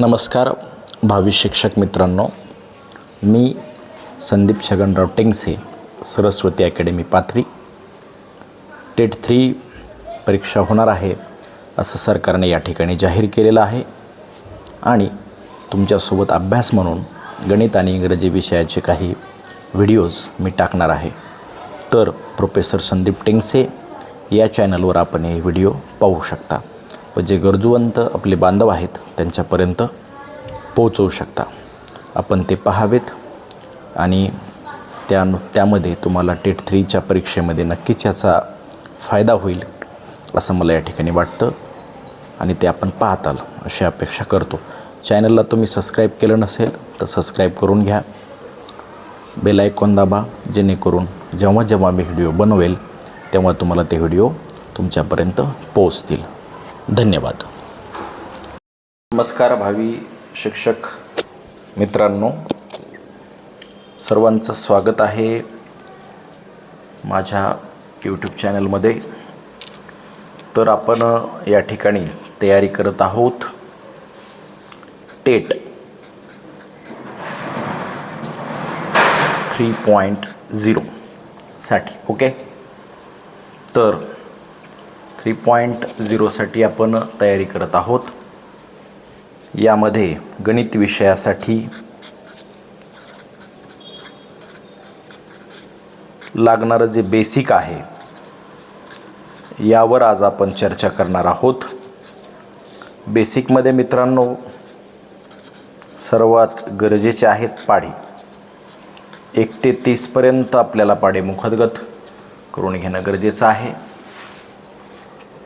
नमस्कार भावी शिक्षक मित्रांनो. मी Sandeep Chhaganrao Tengse Saraswati academy Pathri. TET three परीक्षा होणार आहे असं सरकारने या ठिकाणी जाहीर केलेलं आहे. आणि तुमच्यासोबत अभ्यास म्हणून गणित आणि इंग्रजी विषयाचे काही व्हिडिओज मी टाकणार आहे. तर प्रोफेसर संदीप टेंगसे या चॅनलवर आपण हे व्हिडिओ पाहू शकता. व जे गरजूवंत आपले बांधव आहेत त्यांच्यापर्यंत पोहोचवू शकता. आपण ते पाहावेत आणि त्या त्यामध्ये तुम्हाला टेट थ्रीच्या परीक्षेमध्ये नक्कीच याचा फायदा होईल असं मला या ठिकाणी वाटतं आणि ते आपण पाहताल अशी अपेक्षा करतो. चॅनलला तुम्ही सबस्क्राईब केलं नसेल तर सबस्क्राईब करून घ्या. बेल आयकॉन दाबा जेणेकरून जेव्हा जेव्हा मी व्हिडिओ बनवेल तेव्हा तुम्हाला ते व्हिडिओ तुमच्यापर्यंत पोहोचतील. धन्यवाद. नमस्कार भावी शिक्षक मित्रांनो. सर्वांचं स्वागत आहे माझ्या यूट्यूब चॅनलमध्ये तर आपण या ठिकाणी तयारी करत आहोत. टेट. थ्री पॉईंट झिरोसाठी ओके? तर थ्री पॉईंट झिरोसाठी आपण तयारी करत आहोत. यामध्ये गणित विषयासाठी लागणारं जे बेसिक आहे यावर आज आपण चर्चा करणार आहोत. बेसिकमध्ये मित्रांनो सर्वात गरजेचे आहेत पाढे. एक ते तीसपर्यंत आपल्याला पाढे मुखदगत करून घेणं गरजेचं आहे.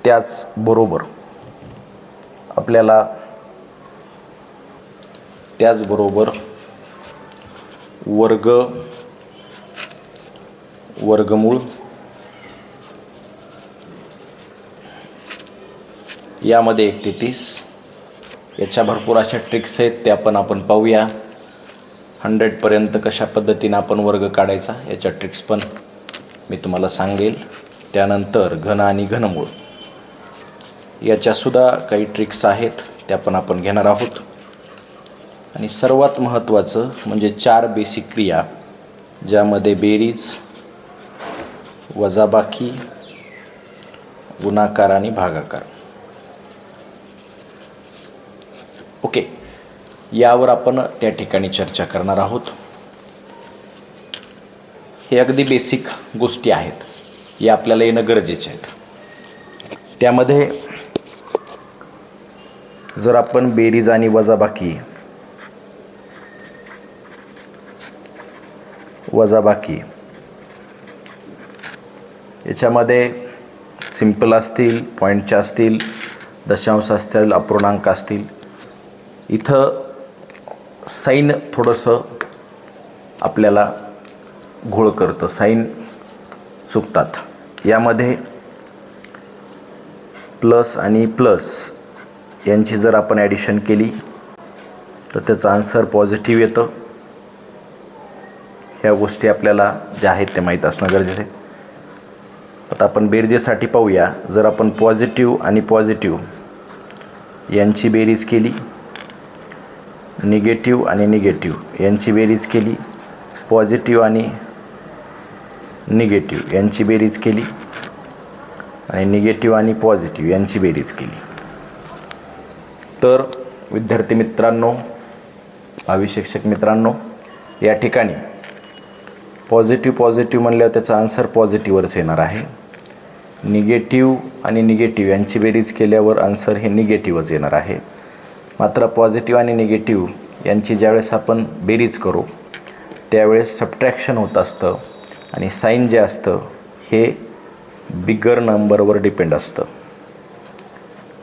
त्याचबरोबर आपल्याला त्याचबरोबर वर्ग वर्गमूळ यामध्ये एक ते तीस याच्या भरपूर अशा ट्रिक्स आहेत त्या पण आपण पाहूया. हंड्रेडपर्यंत कशा पद्धतीनं आपण वर्ग काढायचा याच्या ट्रिक्स पण मी तुम्हाला सांगेल. त्यानंतर घन आणि घनमूळ. याच्यासुद्धा काही ट्रिक्स आहेत त्या पण आपण घेणार आहोत. आणि सर्वात महत्त्वाचं म्हणजे चार बेसिक क्रिया ज्यामध्ये बेरीज वजाबाकी गुणाकार आणि भागाकार. ओके यावर आपण त्या ठिकाणी चर्चा करणार आहोत. हे अगदी बेसिक गोष्टी आहेत या आपल्याला येणं गरजेचे आहेत. त्यामध्ये जर आपण बेरीज आणि वजाबाकी वजाबाकी याच्यामध्ये सिंपल असतील पॉईंटच्या असतील दशांश असतील अपूर्णांक असतील. इथं साईन थोडंसं आपल्याला घोळ करतं साईन चुकतात यामध्ये प्लस आणि प्लस यांची जर आपण ॲडिशन केली तर त्याचं आन्सर पॉझिटिव्ह येतं. ह्या गोष्टी आपल्याला ज्या आहेत त्या माहीत असणं गरजेचं आहे. आता आपण बेरजेसाठी पाहूया. जर आपण पॉझिटिव्ह आणि पॉझिटिव्ह यांची बेरीज केली निगेटिव्ह आणि निगेटिव्ह यांची बेरीज केली पॉझिटिव्ह आणि निगेटिव्ह यांची बेरीज केली आणि निगेटिव्ह आणि पॉझिटिव्ह यांची बेरीज केली. तर विद्यार्थी मित्रांनो भावी शिक्षक मित्रांनो या ठिकाणी पॉझिटिव्ह पॉझिटिव्ह म्हणल्यावर त्याचा आन्सर पॉझिटिव्हवरच येणार आहे. निगेटिव्ह आणि निगेटिव्ह यांची बेरीज केल्यावर आन्सर हे निगेटिव्हच येणार आहे. मात्र पॉझिटिव्ह आणि निगेटिव्ह यांची ज्यावेळेस आपण बेरीज करू त्यावेळेस सबट्रॅक्शन होत असतं आणि साईन जे असतं हे बिगर नंबरवर डिपेंड असतं.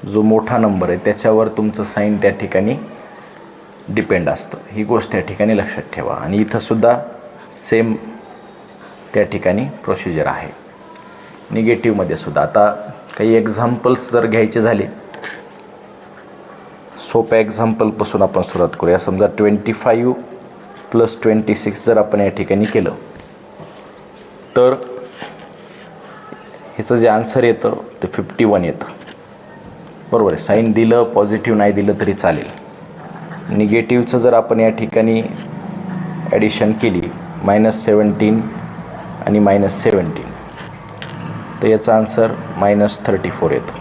जो मोठा नंबर आहे त्याच्यावर तुमचं साईन त्या ठिकाणी डिपेंड असतं. ही गोष्ट त्या ठिकाणी लक्षात ठेवा. आणि इथंसुद्धा सेम त्या ठिकाणी प्रोसिजर आहे. निगेटिव्हमध्ये सुद्धा. आता काही एक्झाम्पल्स जर घ्यायचे झाले सोप्या एक्झाम्पलपासून आपण सुरुवात करूया. समजा twenty five plus twenty six जर आपण या ठिकाणी केलं तर ह्याचं जे आन्सर येतं ते फिफ्टी वन येतं. बरोबर आहे. साईन दिलं पॉझिटिव्ह नाही दिलं तरी चालेल. निगेटिव्हचं जर आपण या ठिकाणी ॲडिशन केली मायनस सेवन्टीन आणि मायनस सेवन्टीन तर याचा आन्सर मायनस थर्टी फोर येतो.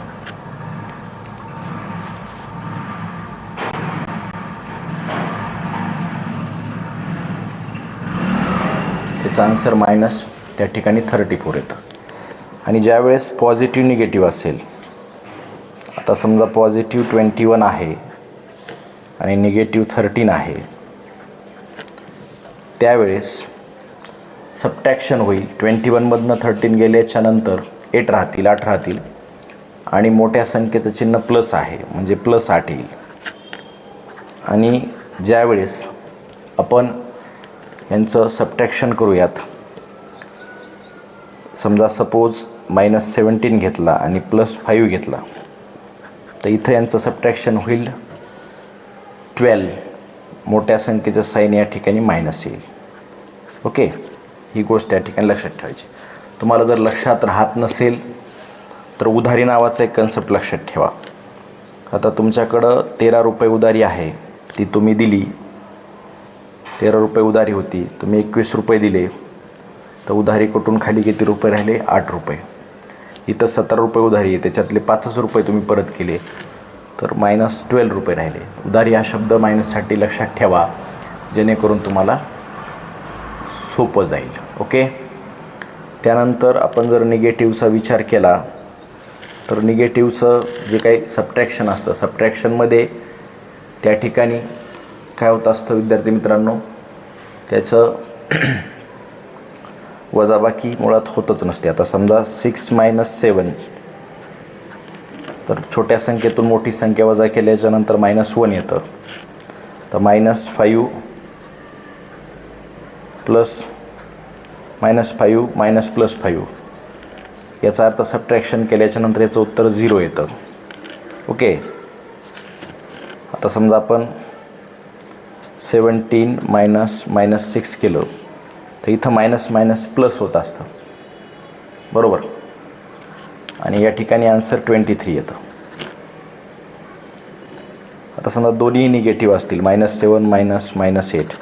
याचा आन्सर मायनस त्या ठिकाणी थर्टी फोर येतं. आणि ज्यावेळेस पॉझिटिव्ह निगेटिव्ह असेल आता समजा पॉझिटिव्ह ट्वेंटी वन आहे आणि निगेटिव्ह थर्टीन आहे त्यावेळेस सबट्रॅक्शन होईल. ट्वेंटी वनमधनं थर्टीन गेल्याच्यानंतर एट राहतील आठ राहतील आणि मोठ्या संख्येचं चिन्ह प्लस आहे म्हणजे प्लस आठ येईल. आणि ज्यावेळेस आपण यांचं सबट्रॅक्शन करूयात समजा सपोज मायनस सेवन्टीन घेतला आणि प्लस फाईव्ह घेतला तर इथं यांचं सबट्रॅक्शन होईल ट्वेल्व मोठ्या संख्येचं साईन या ठिकाणी मायनस येईल. ओके ही गोष्ट या ठिकाणी लक्षात ठेवायची. तुम्हाला जर लक्षात राहत नसेल तर उधारी नावाचा एक कन्सेप्ट लक्षात ठेवा. आता तुमच्याकडं तेरा रुपये उधारी आहे ती तुम्ही दिली. तेरा रुपये उधारी होती तुम्ही एकवीस रुपये दिले. तर उधारी कुठून खाली किती रुपये राहिले? आठ रुपये. इथं सतरा रुपये उधारी आहे त्याच्यातले पाचच रुपये तुम्ही परत केले. तर मायनस ट्वेल्व रुपये राहिले. उधारी हा शब्द मायनससाठी लक्षात ठेवा जेणेकरून तुम्हाला सोपं जाईल. ओके त्यानंतर आपण जर निगेटिव्हचा विचार केला तर निगेटिव्हचं जे काही सबट्रॅक्शन असतं सबट्रॅक्शनमध्ये त्या ठिकाणी काय होत असतं विद्यार्थी मित्रांनो? त्याचं वजाबाकी मुळात होतच नसते. आता समजा सिक्स मायनस सेवन तर छोट्या संख्येतून मोठी संख्या वजा केल्याच्यानंतर मायनस वन येतं. तर minus five plus minus five minus plus five याचा अर्थ सबट्रॅक्शन केल्याच्यानंतर याचं उत्तर झिरो येतं. ओके आता समजा आपण सेवन्टीन मायनस मायनस सिक्स केलं. तर इथं मायनस मायनस प्लस होत असतं. बरोबर? आणि या ठिकाणी आन्सर ट्वेंटी थ्री येतं. आता समजा दोन्ही निगेटिव्ह असतील minus seven minus minus eight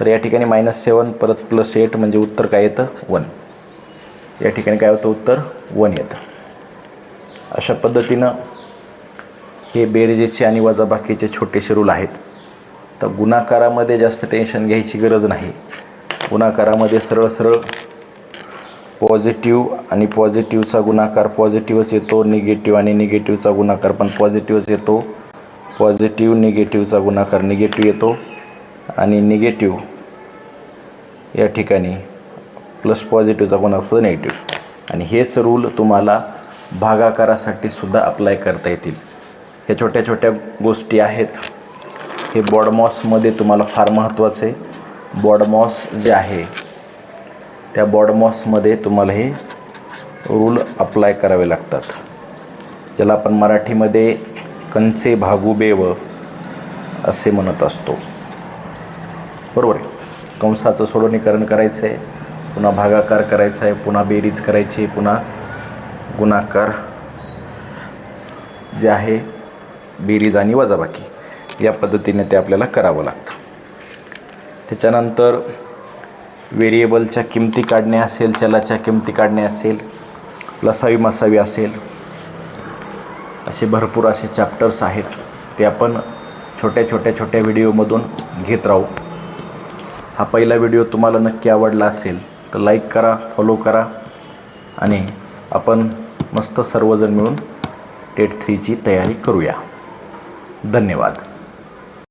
तर या ठिकाणी मायनस सेवन परत प्लस एट म्हणजे उत्तर काय येतं? वन या ठिकाणी काय होतं? उत्तर वन येतं. अशा पद्धतीनं हे बेरजेचे आणि वजाबाकीचे छोटेसे रूल आहेत. तर गुणाकारामध्ये जास्त टेन्शन घ्यायची गरज नाही. गुणाकारामध्ये सरळ सरळ पॉझिटिव्ह आणि पॉझिटिव्हचा गुणाकार पॉझिटिव्हच येतो निगेटिव्ह आणि निगेटिव्हचा गुणाकार पण पॉझिटिव्हच येतो. पॉझिटिव्ह निगेटिव्हचा गुणाकार निगेटिव्ह येतो आणि निगेटिव्ह या ठिकाणी प्लस पॉझिटिव्हचा गुणाकार निगेटिव्ह आणि हेच रूल तुम्हाला भागाकारासाठी सुद्धा अप्लाय करता येतील. हे छोट्या छोट्या गोष्टी आहेत. हे बॉडमॉसमध्ये तुम्हाला फार महत्त्वाचं आहे. बॉडमॉस जे आहे त्या बॉडमॉसमध्ये तुम्हाला हे रूल अप्लाय करावे लागतात. ज्याला आपण मराठीमध्ये कंचे भागुबेव असे म्हणत असतो. बरोबर आहे? कंसाचं सोडवणीकरण करायचं आहे पुन्हा भागाकार करायचा आहे पुन्हा बेरीज करायची पुन्हा गुणाकार. जे आहे बेरीज आणि वजाबाकी. या पद्धतीने ते आपल्याला करावं लागतं. त्याच्यानंतर व्हेरिएबलच्या किमती काढणे असेल चलाच्या किमती काढणे असेल लसावी मसावी असेल असे भरपूर असे चॅप्टर्स आहेत. ते आपण छोट्या छोट्या छोट्या व्हिडिओमधून घेत राहू. हा पहिला व्हिडिओ तुम्हाला नक्की आवडला असेल तर लाईक करा फॉलो करा आणि आपण मस्त सर्वजण मिळून टेट थ्रीची तयारी करूया. धन्यवाद.